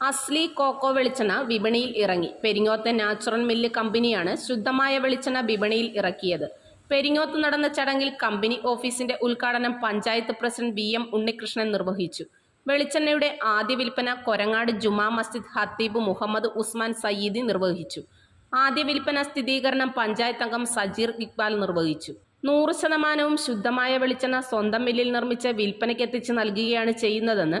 അസ്ലി coco വെളിച്ചെണ്ണ വിപണിയിൽ ഇറങ്ങി. പെരിങ്ങോത്തെ നാച്ചുറൽ മില്ല് കമ്പനിയാണ് ശുദ്ധമായ വെളിച്ചെണ്ണ വിപണിയിൽ ഇറക്കിയത്. പെരിങ്ങോത്ത് നടന്ന ചടങ്ങിൽ കമ്പനി ഓഫീസിന്റെ ഉദ്ഘാടനം panchayat president V M Unnikrishnan നിർവഹിച്ചു. വെളിച്ചെണ്ണയുടെ ആദ്യ വിൽപ്പന കൊരങ്ങാട് ജുമാ മസ്ജിദ് ഹത്തീബ് മുഹമ്മദ് ഉസ്മാൻ സയ്യിദി നിർവഹിച്ചു. ആദ്യ വിൽപ്പന സ്ഥിരീകരണം പഞ്ചായത്ത് അംഗം സജീർ ഇക്ബാൽ നിർവഹിച്ചു. നൂറ് ശതമാനവും ശുദ്ധമായ വെളിച്ചെണ്ണ സ്വന്തം മില്ലിൽ നിർമ്മിച്ച് വിൽപ്പനയ്ക്കെത്തിച്ച് നൽകുകയാണ് ചെയ്യുന്നതെന്ന്